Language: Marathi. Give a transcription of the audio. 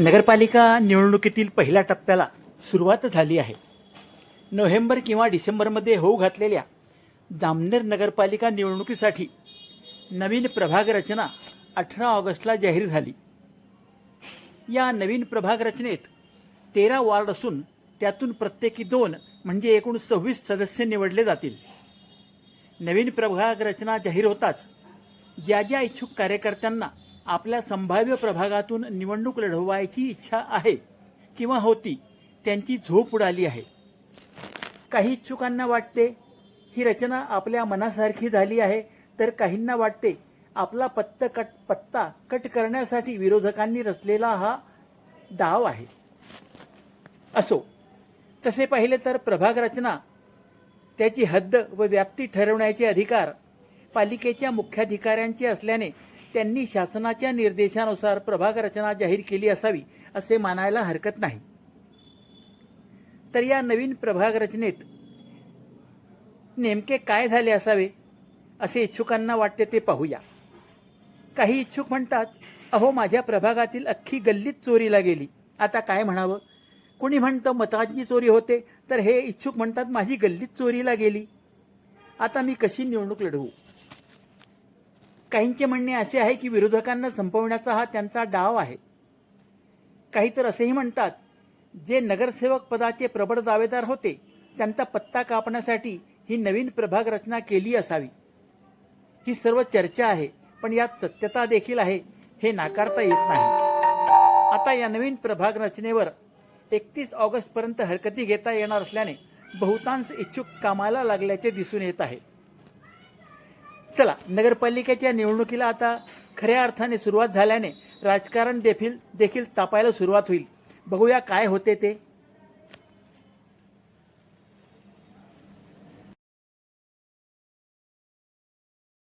नगरपालिका निवडणुकीतील पहिल्या टप्प्याला सुरुवात झाली आहे. नोव्हेंबर किंवा डिसेंबरमध्ये होऊ घातलेल्या जामनेर नगरपालिका निवडणुकीसाठी नवीन प्रभाग रचना अठरा ऑगस्टला जाहीर झाली. या नवीन प्रभाग रचनेत तेरा वार्ड असून त्यातून प्रत्येकी दोन म्हणजे एकूण सव्वीस सदस्य निवडले जातील. नवीन प्रभाग रचना जाहीर होताच ज्या ज्या इच्छुक कार्यकर्त्यांना आपल्या संभाव्य प्रभागातून निवडणूक लढवायची इच्छा आहे किंवा होती त्यांची झोप उडाली आहे. काही इच्छुकांना वाटते ही रचना आपल्या मनासारखी झाली आहे तर काहींना वाटते आपला पत्त कट पत्ता कट करण्यासाठी विरोधकांनी रचलेला हा डाव आहे. असो तसे पाहिले तर प्रभाग रचना त्याची हद्द व व्याप्ती ठरवण्याचे अधिकार पालिकेच्या मुख्याधिकाऱ्यांचे असल्याने त्यांनी शासनाच्या निर्देशानुसार प्रभाग रचना जाहीर केली असावी असे मानायला हरकत नाही. तर या नवीन प्रभाग रचनेत नेमके काय झाले असावे असे इच्छुकांना वाटते ते पाहूया. काही इच्छुक म्हणतात अहो माझ्या प्रभागातील अख्खी गल्लीत चोरीला गेली. आता काय म्हणावं? कुणी म्हणतं मतांची चोरी होते तर हे इच्छुक म्हणतात माझी गल्लीत चोरीला गेली. आता मी कशी निवडणूक लढवू? काहींचे म्हणणे असे आहे की विरोधकांना संपवण्याचा हा त्यांचा डाव आहे. काही तर असेही म्हणतात जे नगरसेवक पदाचे प्रबळ दावेदार होते त्यांचा पत्ता कापण्यासाठी ही नवीन प्रभाग रचना केली असावी. ही सर्व चर्चा आहे पण यात सत्यता देखील आहे हे नाकारता येत नाही. आता या नवीन प्रभाग रचनेवर एकतीस ऑगस्टपर्यंत हरकती घेता येणार असल्याने बहुतांश इच्छुक कामाला लागल्याचे दिसून येत आहे. चला नगरपालिकेच्या निवडणुकीला आता खऱ्या अर्थाने सुरुवात झाल्याने राजकारण देखील देखील तापायला सुरुवात होईल. बघूया काय होते ते.